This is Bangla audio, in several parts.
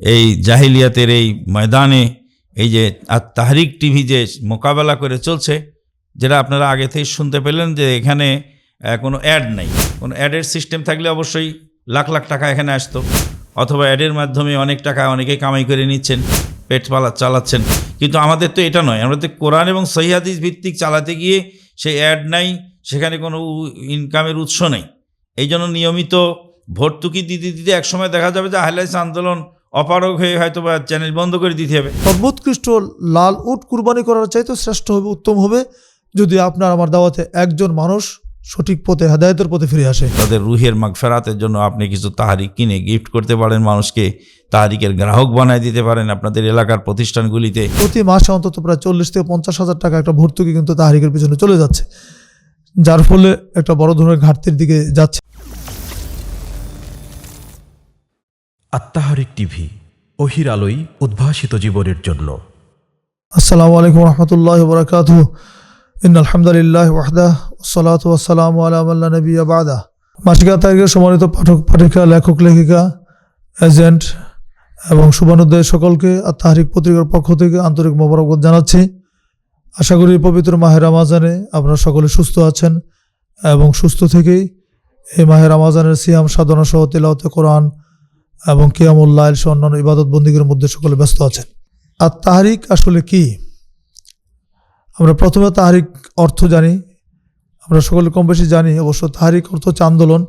এই জাহিলিয়াতের এই ময়দানে এই যে আর তাহরিক টিভি যে মোকাবেলা করে চলছে, যেটা আপনারা আগে থেকে শুনতে পেলেন যে এখানে কোনো অ্যাড নেই। কোনো অ্যাডের সিস্টেম থাকলে অবশ্যই লাখ লাখ টাকা এখানে আসতো, অথবা অ্যাডের মাধ্যমে অনেক টাকা অনেকে কামাই করে নিচ্ছেন, পেট পালা চালাচ্ছেন। কিন্তু আমাদের তো এটা নয়, আমরা তো কোরআন এবং সহিহাদিস ভিত্তিক চালাতে গিয়ে সেই অ্যাড নাই, সেখানে কোনো ইনকামের উৎস নেই। এই জন্য নিয়মিত ভর্তুকি দিতে দিতে একসময় দেখা যাবে যে হাইলাইস আন্দোলন অপারগ হয়ে হয়তো বা চ্যানেল বন্ধ করে দিতে হবে। সর্বোৎকৃষ্ট লাল উট কুরবানি করার চাইতে শ্রেষ্ঠ হবে উত্তম হবে যদি আপনার আমার দাওয়াতে একজন মানুষ সঠিক পথে হেদায়তের পথে ফিরে আসে। তাদের রুহের মাগফেরাতের জন্য আপনি কিছু তাহারিক কিনে গিফট করতে পারেন মানুষকে তাহারিকের গ্রাহক বানায় দিতে পারেন আপনাদের এলাকার প্রতিষ্ঠানগুলিতে। প্রতি মাসে অন্তত প্রায় চল্লিশ থেকে পঞ্চাশ হাজার টাকা একটা ভর্তুকি কিন্তু তাহারিকের পিছনে চলে যাচ্ছে যার ফলে একটা বড় ধরনের ঘাটতির দিকে যাচ্ছে। আত্মাহারিক টিভি, অহির আলোই উদ্ভাসিত জীবনের জন্য। আসসালামু আলাইকুম রহমতুল্লাহ বরকাত ইন আলহামদুলিল্লাহ ওয়াহদা সালাত ওয়াসালাম আলামাল্লা নবী আবাদা মাসিকা তারিখের সম্মানিত পাঠক, পাঠিকা, লেখক, লেখিকা, এজেন্ট এবং শুভানুদ্দয় সকলকে আর তাহারিক পত্রিকার পক্ষ থেকে আন্তরিক মোবারকবাদ জানাচ্ছি। আশা করি পবিত্র মাহের রামাজানে আপনারা সকলে সুস্থ আছেন এবং সুস্থ থেকেই এই মাহের রামাজানের সিয়াম সাধনা সহ তেলাওতে কোরআন এবং কিয়ামুল্লাহ সহ অন্যান্য ইবাদত বন্দীগের মধ্যে সকলে ব্যস্ত আছেন। আর তাহারিক আসলে কি? আমরা প্রথমে তাহারিক অর্থ জানি, আমরা সকলে কম বেশি জানি, অবশ্য তাহারিক অর্থ হচ্ছে আন্দোলন,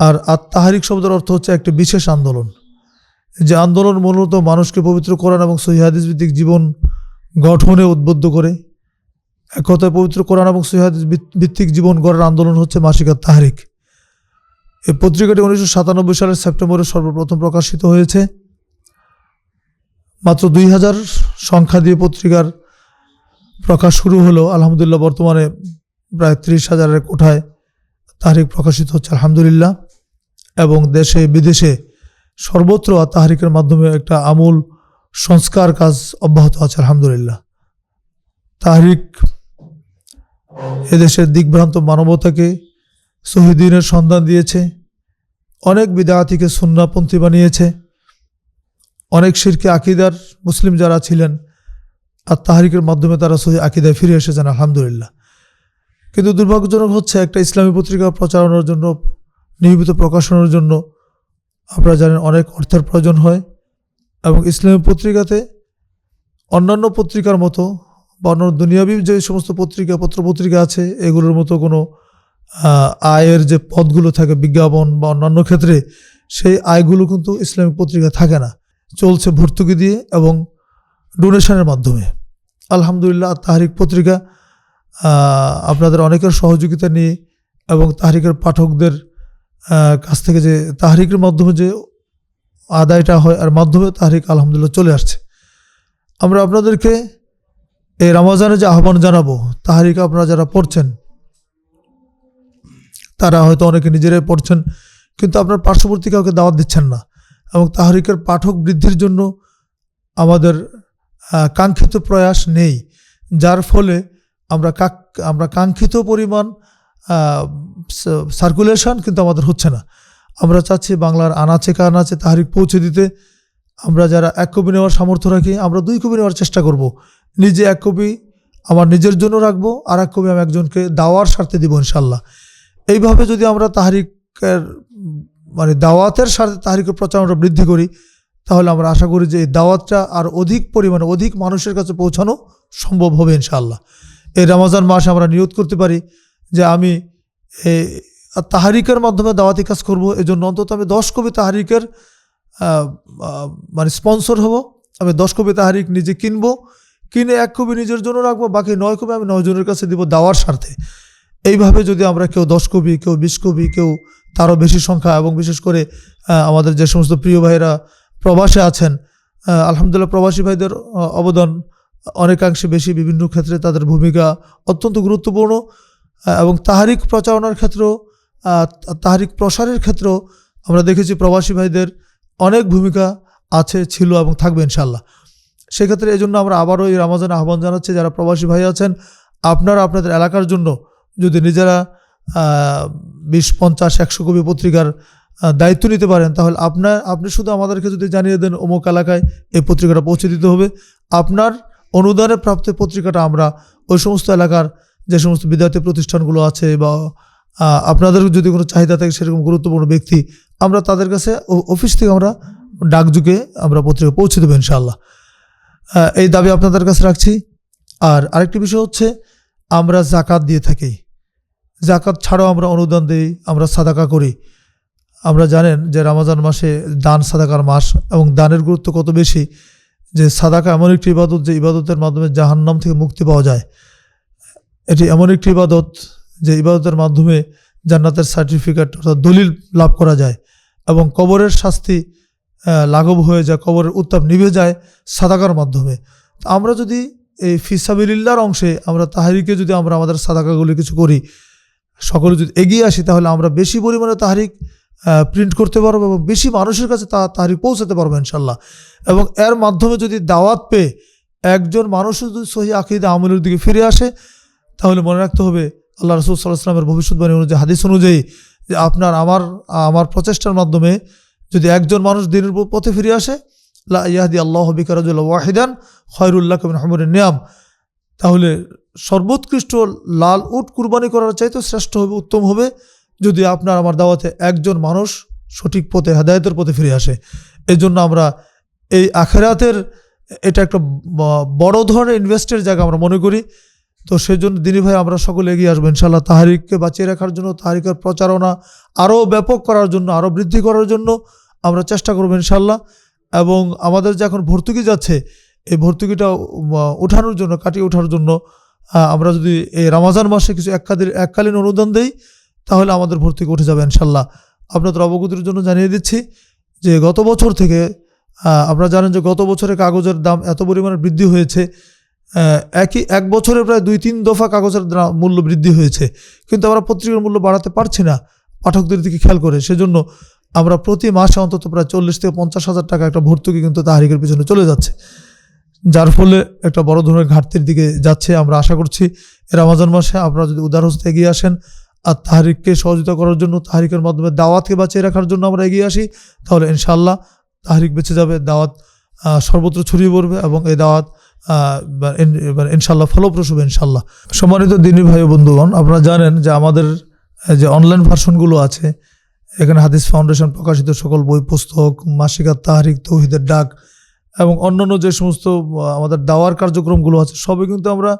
আর তাহারিক শব্দের অর্থ হচ্ছে একটি বিশেষ আন্দোলন। যে আন্দোলন মূলত মানুষকে পবিত্র কোরআন এবং সহিহাদিস ভিত্তিক জীবন গঠনে উদ্বুদ্ধ করে। এক কথায় পবিত্র কোরআন এবং সহিহাদিস ভিত্তিক জীবন গড়ার আন্দোলন হচ্ছে মাসিকার তাহারিক। এই পত্রিকাটি উনিশশো সাতানব্বই সালের সেপ্টেম্বরে সর্বপ্রথম প্রকাশিত হয়েছে। মাত্র দুই হাজার সংখ্যা দিয়ে পত্রিকার প্রকাশ শুরু হলো। আলহামদুলিল্লাহ, বর্তমানে প্রায় ত্রিশ হাজারের কোঠায় তাহারিক প্রকাশিত হচ্ছে, আলহামদুলিল্লাহ। এবং দেশে বিদেশে সর্বত্র তাহারিকের মাধ্যমে একটা আমূল সংস্কার কাজ অব্যাহত আছে, আলহামদুলিল্লাহ। তাহারিক এদেশের দিকভ্রান্ত মানবতাকে শহীদিনের সন্ধান দিয়েছে, অনেক বিদায়াতিকে সুন্নাপন্থী বানিয়েছে, অনেক শিরকে আকিদার মুসলিম যারা ছিলেন, আর তাহারিকের মাধ্যমে তারা সহি আকিদায় ফিরে এসেছেন, আলহামদুলিল্লাহ। কিন্তু দুর্ভাগ্যজনক হচ্ছে, একটা ইসলামী পত্রিকা প্রচারণার জন্য, নিয়মিত প্রকাশনের জন্য, আপনারা জানেন অনেক অর্থের প্রয়োজন হয়, এবং ইসলামী পত্রিকাতে অন্যান্য পত্রিকার মতো, বা অন্য দুনিয়াবী যে সমস্ত পত্রিকা পত্র পত্রিকা আছে, এগুলোর মতো কোনো আয়ের যে পদগুলো থাকে, বিজ্ঞাপন বা অন্যান্য ক্ষেত্রে, সেই আয়গুলো কিন্তু ইসলামিক পত্রিকা থাকে না। চলছে ভর্তুকি দিয়ে এবং ডোনেশনের মাধ্যমে। আলহামদুলিল্লাহ তাহারিক পত্রিকা আপনাদের অনেকের সহযোগিতা নিয়ে এবং তাহারিকের পাঠকদের কাছ থেকে যে তাহারিকের মাধ্যমে যে আদায়টা হয় আর মাধ্যমে তাহারিক আলহামদুলিল্লাহ চলে আসছে। আমরা আপনাদেরকে এই রামাজানে যে আহ্বান জানাব, তাহারিক আপনারা যারা পড়ছেন তারা হয়তো অনেকে নিজেরাই পড়ছেন, কিন্তু আপনার পার্শ্ববর্তী কাউকে দাওয়াত দিচ্ছেন না। এবং তাহারিকের পাঠক বৃদ্ধির জন্য আমাদের কাঙ্ক্ষিত প্রয়াস নেই, যার ফলে আমরা কাক, আমরা কাঙ্ক্ষিত পরিমাণ সার্কুলেশন কিন্তু আমাদের হচ্ছে না। আমরা চাচ্ছি বাংলার আনাচে কানাচে তাহারিক পৌঁছে দিতে। আমরা যারা এক কপি নেওয়ার সামর্থ্য রাখি, আমরা দুই কপি নেওয়ার চেষ্টা করব। নিজে এক কপি আমার নিজের জন্য রাখব, আর এক কপি আমি একজনকে দাওয়ার স্বার্থে দিব ইনশাল্লাহ এইভাবে যদি আমরা তাহারিকের মানে দাওয়াতের সাথে তাহারিকের প্রচারণা বৃদ্ধি করি, তাহলে আমরা আশা করি যে এই দাওয়াতটা আর অধিক পরিমাণে অধিক মানুষের কাছে পৌঁছানো সম্ভব হবে ইনশাআল্লাহ। এই রমাজান মাসে আমরা নিয়ত করতে পারি যে আমি তাহারিকের মাধ্যমে দাওয়াতি কাজ করব এই জন্য অন্তত আমি দশ কবি তাহারিকের মানে স্পন্সর হব, আমি দশ কবি তাহারিক নিজে কিনবো, কিনে এক কবি নিজের জন্য রাখব, বাকি নয় কবি আমি নয় জনের কাছে দিব দাওয়ার স্বার্থে। এইভাবে যদি আমরা কেউ দশ কবি, কেউ বিশ কবি, কেউ তারও বেশি সংখ্যা এবং বিশেষ করে আমাদের যে সমস্ত প্রিয় ভাইরা প্রবাসে আছেন আলহামদুলিল্লাহ প্রবাসী ভাইদের অবদান অনেকাংশে বেশি বিভিন্ন ক্ষেত্রে তাদের ভূমিকা অত্যন্ত গুরুত্বপূর্ণ এবং তাহারিক প্রচারণার ক্ষেত্রেও তাহারিক প্রসারের ক্ষেত্রেও আমরা দেখেছি প্রবাসী ভাইদের অনেক ভূমিকা আছে, ছিল এবং থাকবে ইনশাল্লাহ সেক্ষেত্রে এই জন্য আমরা আবারও এই রামাজান আহ্বান জানাচ্ছি, যারা প্রবাসী ভাই আছেন, আপনারা আপনাদের এলাকার জন্য যদি নিজেরা বিশ, পঞ্চাশ, একশো কবি পত্রিকার দায়িত্ব নিতে পারেন, তাহলে আপনার, আপনি শুধু আমাদেরকে যদি জানিয়ে দেন অমুক এলাকায় এই পত্রিকাটা পৌঁছে দিতে হবে। আপনার অনুদানে প্রাপ্ত পত্রিকাটা আমরা ওই সমস্ত এলাকার যে সমস্ত বিদ্যার্থী প্রতিষ্ঠানগুলো আছে বা আপনাদের যদি কোনো চাহিদা থাকে সেরকম গুরুত্বপূর্ণ ব্যক্তি, আমরা তাদের কাছে অফিস থেকে আমরা ডাকযুগে আমরা পত্রিকা পৌঁছে দেবো ইনশাআল্লাহ। এই দাবি আপনাদের কাছে রাখছি। আর আরেকটি বিষয় হচ্ছে, আমরা জাকাত দিয়ে থাকি। জাকাত ছাড়াও আমরা অনুদান দিই, আমরা সাদাকা করি। আমরা জানেন যে রামাজান মাসে দান সাদাকার মাস এবং দানের গুরুত্ব কত বেশি যে সাদাকা এমন একটি ইবাদত যে ইবাদতের মাধ্যমে জাহান্নাম থেকে মুক্তি পাওয়া যায়। এটি এমন একটি ইবাদত যে ইবাদতের মাধ্যমে জান্নাতের সার্টিফিকেট অর্থাৎ দলিল লাভ করা যায় এবং কবরের শাস্তি লাঘব হয়ে যায়, কবরের উত্তাপ নিভে যায় সাদাকার মাধ্যমে। আমরা যদি এই ফিসাবিল্লার অংশে আমরা তাহারিকে যদি আমরা আমাদের সাদাকাগুলি কিছু করি সকলে যদি এগিয়ে আসি, তাহলে আমরা বেশি পরিমাণে তাহারিক প্রিন্ট করতে পারব এবং বেশি মানুষের কাছে তা তাহারিক পৌঁছাতে পারব ইনশাল্লাহ এবং এর মাধ্যমে যদি দাওয়াত পেয়ে একজন মানুষও যদি সহি আকিদা আমলের দিকে ফিরে আসে, তাহলে মনে রাখতে হবে আল্লাহ রসুল সাল্লাহ সাল্লামের ভবিষ্যৎবাণী অনুযায়ী, হাদিস অনুযায়ী যে আপনার আমার আমার প্রচেষ্টার মাধ্যমে যদি একজন মানুষ দিনের পথে ফিরে আসে, লা ইয়াহদি আল্লাহ বিকারাজুল্লাহ ওয়াহিদান খয়রুল্লাহ কবিন হমরের নিয়াম। তাহলে সর্বোৎকৃষ্ট লাল উট কুরবানি করার চাইতে শ্রেষ্ঠ হবে, উত্তম হবে যদি আপনার আমার দাওয়াতে একজন মানুষ সঠিক পথে, হেদায়তের পথে ফিরে আসে। এই জন্য আমরা এই আখেরাতের এটা একটা বড় ধরনের ইনভেস্টের জায়গা আমরা মনে করি। তো সেই জন্য দিনী ভাই, আমরা সকলে এগিয়ে আসব ইনশাল্লাহ তাহারিককে বাঁচিয়ে রাখার জন্য, তাহারিকের প্রচারণা আরও ব্যাপক করার জন্য আরও বৃদ্ধি করার জন্য আমরা চেষ্টা করব ইনশাল্লাহ এবং আমাদের যে এখন ভর্তুকি যাচ্ছে এই ভর্তুকিটা ওঠানোর জন্য, কাটিয়ে ওঠার জন্য আমরা যদি এই রামাজান মাসে কিছু এককালীন এককালীন অনুদান দেই, তাহলে আমাদের ভর্তুকি উঠে যাবে ইনশাল্লাহ। আপনাদের অবগতির জন্য জানিয়ে দিচ্ছি যে গত বছর থেকে আপনারা জানেন যে গত বছরে কাগজের দাম এত পরিমাণে বৃদ্ধি হয়েছে একই, এক বছরে প্রায় দুই, তিন দফা কাগজের মূল্য বৃদ্ধি হয়েছে। কিন্তু আমরা পত্রিকার মূল্য বাড়াতে পারছি না, পাঠকদের দিকে খেয়াল করে। সেজন্য আমরা প্রতি মাসে অন্তত প্রায় চল্লিশ থেকে পঞ্চাশ হাজার টাকা একটা ভর্তুকি কিন্তু তাহারিকের পিছনে চলে যাচ্ছে। যার ফলে একটা বড় ধরনের ঘাটতির দিকে যাচ্ছে আমরা আশা করছি। রমাজান মাসে আপনারা যদি উদার হস্তে এগিয়ে আসেন আর তাহারিককে সহযোগিতা করার জন্য, তাহারিকের মাধ্যমে দাওয়াতকে বাঁচিয়ে রাখার জন্য আমরা এগিয়ে আসি, তাহলে ইনশাল্লাহ তাহারিক বেঁচে যাবে, দাওয়াত সর্বত্র ছড়িয়ে পড়বে এবং এই দাওয়াত ইনশাল্লাহ ফলপ্রসূ ইনশাল্লাহ সম্মানিত দিনী ভাই বন্ধুগণ, আপনারা জানেন যে আমাদের যে অনলাইন ভার্সনগুলো আছে, এখানে হাদিস ফাউন্ডেশন প্রকাশিত সকল বই, পুস্তক, মাসিকাত, তাহারিক, তৌহিদের ডাক এবং অন্যান্য যে সমস্ত আমাদের দাওয়ার কার্যক্রমগুলো আছে, সবই কিন্তু আমরা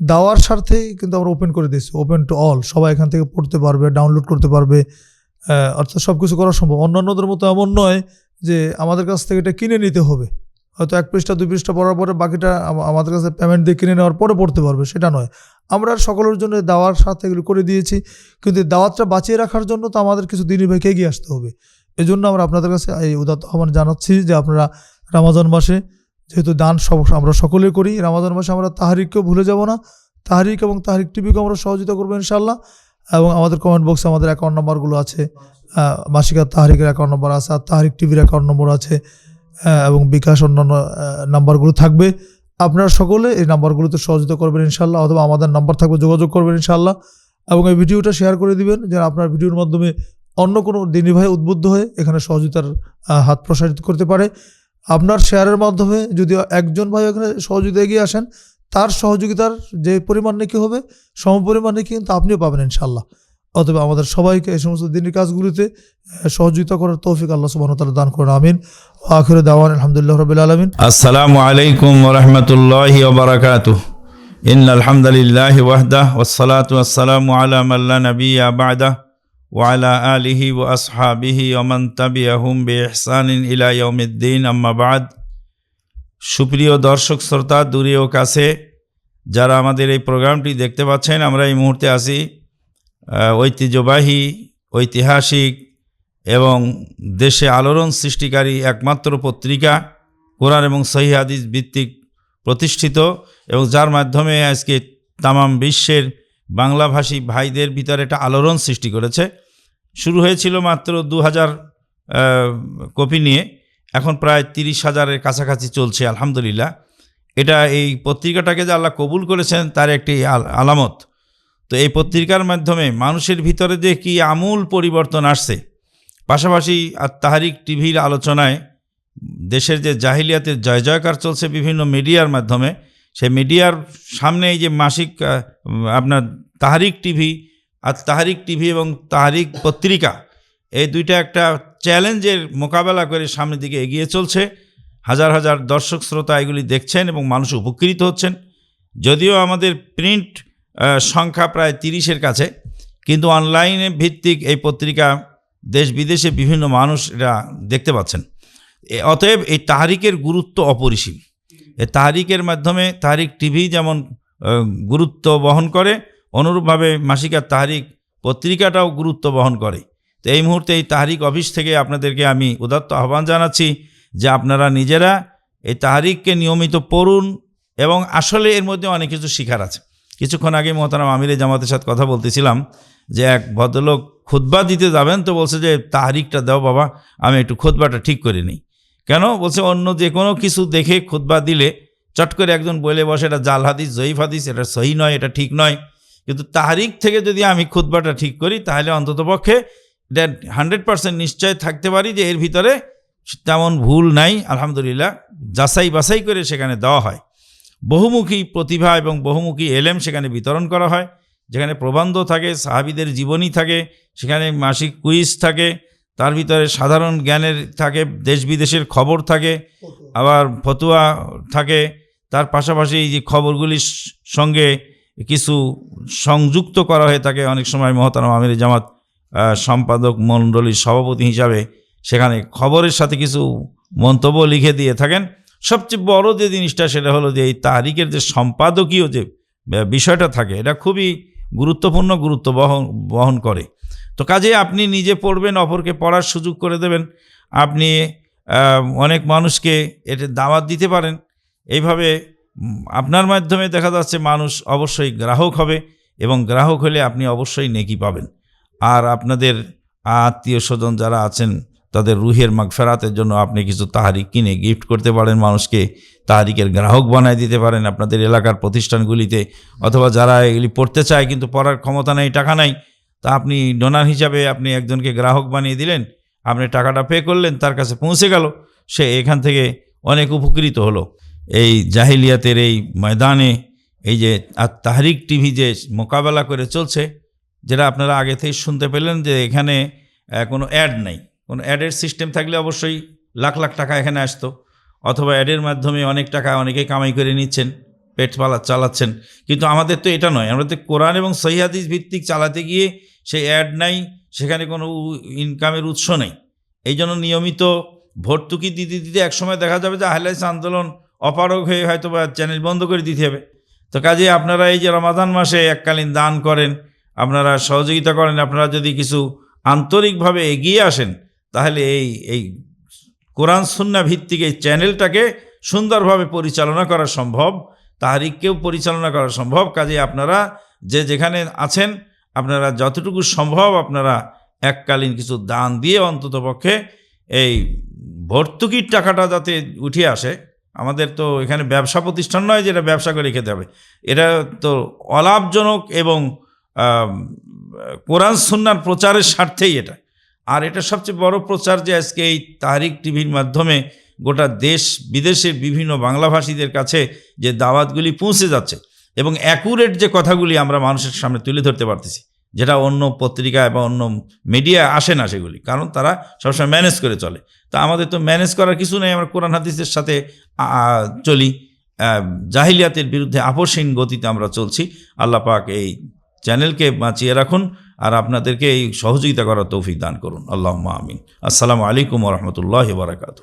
দাওয়ার স্বার্থেই কিন্তু আমরা ওপেন করে দিয়েছি। ওপেন টু অল সবাই এখান থেকে পড়তে পারবে ডাউনলোড করতে পারবে অর্থাৎ সব কিছু করা সম্ভব। অন্যান্যদের মতো এমন নয় যে আমাদের কাছ থেকে এটা কিনে নিতে হবে। হয়তো এক পৃষ্ঠা, দুই পৃষ্ঠা পড়ার পরে বাকিটা আমাদের কাছে পেমেন্ট দিয়ে কিনে নেওয়ার পরে পড়তে পারবে, সেটা নয়। আমরা সকলের জন্য দাওয়ার সাথে এগুলো করে দিয়েছি, কিন্তু দাওয়াতটা বাঁচিয়ে রাখার জন্য তো আমাদের কিছু দিনই ভাইকে এগিয়ে আসতে হবে। এই জন্য আমরা আপনাদের কাছে এই উদাত্ত আহ্বান জানাচ্ছি যে আপনারা রামাজান মাসে, যেহেতু দান সব আমরা সকলে করি, রামাজান মাসে আমরা তাহারিককেও ভুলে যাব না। তাহারিক এবং তাহারিক টিভিকেও আমরা সহযোগিতা করব ইনশাল্লাহ এবং আমাদের কমেন্ট বক্সে আমাদের অ্যাকাউন্ট নাম্বারগুলো আছে। মাসিকার তাহারিকের অ্যাকাউন্ট নম্বর আছে, আর তাহারিক টিভির অ্যাকাউন্ট নম্বর আছে। এবং বিকাশ অন্যান্য নাম্বারগুলো থাকবে। আপনারা সকলে এই নাম্বারগুলোতে সহযোগিতা করবেন ইনশাল্লাহ অথবা আমাদের নাম্বার থাকবে, যোগাযোগ করবেন ইনশাল্লাহ এবং এই ভিডিওটা শেয়ার করে দিবেন, যেন আপনার ভিডিওর মাধ্যমে অন্য কোনো দিনী ভাই উদ্বুদ্ধ হয়ে এখানে সহযোগিতার হাত প্রসারিত করতে পারে। আপনার শেয়ারের মাধ্যমে যদি একজন ভাই এখানে সহযোগিতা এগিয়ে আসেন, তার সহযোগিতার যে পরিমাণ নাকি হবে, সম পরিমাণ নাকি কিন্তু আপনিও পাবেন ইনশাল্লাহ অথবা আমাদের সবাইকে এই সমস্ত দিনের কাজগুলিতে সহযোগিতা করার তৌফিক আল্লাহ সুবাহ তালা দান করেন, আমিন। আখির দাওয়ান, আলহামদুলিল্লাহ রবিল আলমিন। আসসালামু আলাইকুম ওরহমতুল্লাহি ওবরাকাতু ইন আলহামদুলিল্লাহ ওয়াহদা ওসলাত ওয়াসালামু আলা মাল্লা নবী আবাদা ওয়ালা আলিহি ও আসহাবিহি ওমান তাবিয়াহুম বে ইহসানিন ইলা ইয়াউমিদ্দিন আম্মা বাদ সুপ্রিয় দর্শক শ্রোতা দূরে ও কাছে যারা আমাদের এই প্রোগ্রামটি দেখতে পাচ্ছেন আমরা এই মুহূর্তে আহ, ঐতিহ্যবাহী ঐতিহাসিক এবং দেশে আলোড়ন সৃষ্টিকারী একমাত্র পত্রিকা কোরআন এবং সহি হাদিস ভিত্তিক প্রতিষ্ঠিত এবং যার মাধ্যমে আজকে তামাম বিশ্বের বাংলাভাষী ভাইদের ভিতরে একটা আলোড়ন সৃষ্টি করেছে। শুরু হয়েছিল মাত্র দু হাজার কপি নিয়ে, এখন প্রায় তিরিশ হাজারের কাছাকাছি চলছে, আলহামদুলিল্লাহ। এটা এই পত্রিকাটাকে যে আল্লাহ কবুল করেছেন, তার একটি আল- আলামত। তো এই পত্রিকার মাধ্যমে মানুষের ভিতরে যে কি আমূল পরিবর্তন আসছে, পাশাপাশি আর তাহারিক টিভির আলোচনায় দেশের যে জাহিলিয়াতের জয় জয়কার চলছে বিভিন্ন মিডিয়ার মাধ্যমে সেই মিডিয়ার সামনে এই যে মাসিক আপনার তাহারিক টিভি আর তাহারিক টিভি এবং তাহারিক পত্রিকা, এই দুইটা একটা চ্যালেঞ্জের মোকাবেলা করে সামনের দিকে এগিয়ে চলছে। হাজার হাজার দর্শক শ্রোতা এগুলি দেখছেন এবং মানুষ উপকৃত হচ্ছেন। যদিও আমাদের প্রিন্ট সংখ্যা প্রায় তিরিশের কাছে, কিন্তু অনলাইনে ভিত্তিক এই পত্রিকা দেশ বিদেশে বিভিন্ন মানুষ এটা দেখতে পাচ্ছেন। অতএব এই তাহারিকের গুরুত্ব অপরিসীম। এই তাহারিকের মাধ্যমে তাহারিক টিভি যেমন গুরুত্ব বহন করে, অনুরূপভাবে মাসিকার তাহারিক পত্রিকাটাও গুরুত্ব বহন করে। তো এই মুহূর্তে এই তাহারিক অফিস থেকে আপনাদেরকে আমি উদাত্ত আহ্বান জানাচ্ছি যে আপনারা নিজেরা এই তাহারিককে নিয়মিত পড়ুন এবং আসলে এর মধ্যে অনেক কিছু শিখার আছে। কিছুক্ষণ আগে মোহতারাম আমিরে জামাতের সাথে কথা বলতেছিলাম যে এক ভদ্রলোক খুতবা দিতে যাবেন তো বলছে যে তাহারিকটা দাও বাবা, আমি একটু খুতবাটা ঠিক করে নিই। কেন? বলছে, অন্য যে কোনো কিছু দেখে খুতবা দিলে চট করে একজন বলে বসে, এটা জাল হাদিস, জয়ীফ হাদিস, এটা সহি নয়, এটা ঠিক নয়। কিন্তু তাহারিক থেকে যদি আমি খুতবাটা ঠিক করি, তাহলে অন্ততপক্ষে এটা হান্ড্রেড পার্সেন্ট নিশ্চয় থাকতে পারি যে এর ভিতরে তেমন ভুল নাই। আলহামদুলিল্লাহ, যাচাই বাছাই করে সেখানে দেওয়া হয়। বহুমুখী প্রতিভা এবং বহুমুখী এলেম সেখানে বিতরণ করা হয়, যেখানে প্রবন্ধ থাকে, সাহাবিদের জীবনী থাকে, সেখানে মাসিক কুইজ থাকে তার ভিতরে সাধারণ জ্ঞানের থাকে দেশ বিদেশের খবর থাকে, আবার ফতুয়া থাকে। তার পাশাপাশি এই যে খবরগুলির সঙ্গে কিছু সংযুক্ত করা হয়ে থাকে, অনেক সময় মহতারাম আমির জামাত সম্পাদক মণ্ডলীর সভাপতি হিসাবে সেখানে খবরের সাথে কিছু মন্তব্য লিখে দিয়ে থাকেন। সবচেয়ে বড় যে জিনিসটা সেটা হলো যে এই তারিখের যে সম্পাদকীয় যে বিষয়টা থাকে, এটা খুবই গুরুত্বপূর্ণ গুরুত্ব বহন বহন করে। তো কাজে আপনি নিজে পড়বেন, অপরকে পড়ার সুযোগ করে দেবেন। আপনি অনেক মানুষকে এটা দাওয়াত দিতে পারেন। এইভাবে আপনার মাধ্যমে দেখা যাচ্ছে মানুষ অবশ্যই গ্রাহক হবে এবং গ্রাহক হলে আপনি অবশ্যই নেকি পাবেন। আর আপনাদের আত্মীয় স্বজন যারা আছেন, তাদের রুহের মাগফেরাতের জন্য আপনি কিছু তাহারিক কিনে গিফট করতে পারেন মানুষকে। তাহারিকের গ্রাহক বানায় দিতে পারেন আপনাদের এলাকার প্রতিষ্ঠানগুলিতে। অথবা যারা এগুলি পড়তে চায় কিন্তু পড়ার ক্ষমতা নেই, টাকা নাই তা আপনি ডোনার হিসাবে আপনি একজনকে গ্রাহক বানিয়ে দিলেন, আপনি টাকাটা পে করলেন, তার কাছে পৌঁছে গেল, সে এখান থেকে অনেক উপকৃত হলো। এই জাহিলিয়াতের এই ময়দানে এই যে আর তাহরিক টিভি যে মোকাবেলা করে চলছে, যেটা আপনারা আগে থেকে শুনতে পেলেন যে এখানে কোনো অ্যাড নেই। কোনো অ্যাডের সিস্টেম থাকলে অবশ্যই লাখ লাখ টাকা এখানে আসতো, অথবা অ্যাডের মাধ্যমে অনেক টাকা অনেকে কামাই করে নিচ্ছেন। পেট পালা চালাচ্ছেন। কিন্তু আমাদের তো এটা নয়। আমরা তো কোরআন এবং সহিহাদিস ভিত্তিক চালাতে গিয়ে সেই অ্যাড নাই, সেখানে কোনো ইনকামের উৎস নেই। এই জন্য নিয়মিত ভর্তুকি দিতে দিতে একসময় দেখা যাবে যে হাইলাইস আন্দোলন অপারগ হয়ে হয়তো বা চ্যানেল বন্ধ করে দিতে হবে। তো কাজে আপনারা এই যে রমাদান মাসে এককালীন দান করেন, আপনারা সহযোগিতা করেন, আপনারা যদি কিছু আন্তরিকভাবে এগিয়ে আসেন, তাহলে এই এই কোরআন সুন্না ভিত্তিক এই চ্যানেলটাকে সুন্দরভাবে পরিচালনা করা সম্ভব। তাহারিককেও পরিচালনা করা সম্ভব। কাজে আপনারা যে যেখানে আছেন, আপনারা যতটুকু সম্ভব আপনারা এককালীন কিছু দান দিয়ে অন্ততপক্ষে এই ভর্তুকির টাকাটা যাতে উঠে আসে। আমাদের তো এখানে ব্যবসা প্রতিষ্ঠান নয় যেটা ব্যবসা করে খেতে হবে। এটা তো অলাভজনক এবং কোরআন সুন্নার প্রচারের স্বার্থেই এটা। আর এটা সবচেয়ে বড় প্রচার যে আজকে এই তাহারিক টিভির মাধ্যমে গোটা দেশ বিদেশের বিভিন্ন বাংলাভাষীদের কাছে যে দাওয়াতগুলি পৌঁছে যাচ্ছে এবং অ্যাকুরেট যে কথাগুলি আমরা মানুষের সামনে তুলে ধরতে পারতেছি, যেটা অন্য পত্রিকা বা অন্য মিডিয়া আসে না সেগুলি, কারণ তারা সবসময় ম্যানেজ করে চলে। তা আমাদের তো ম্যানেজ করার কিছু নেই, আমরা কোরআন হাদিসের সাথে চলি। জাহিলিয়াতের বিরুদ্ধে আপসহীন গতিতে আমরা চলছি। আল্লাহ পাক এই চ্যানেলকে বাঁচিয়ে রাখুন আর আপনাদেরকে এই সহযোগিতা করার তৌফিক দান করুন। আল্লাহ আমিন। আসসালামু আলাইকুম রহমতুল্লাহ বারাকাতু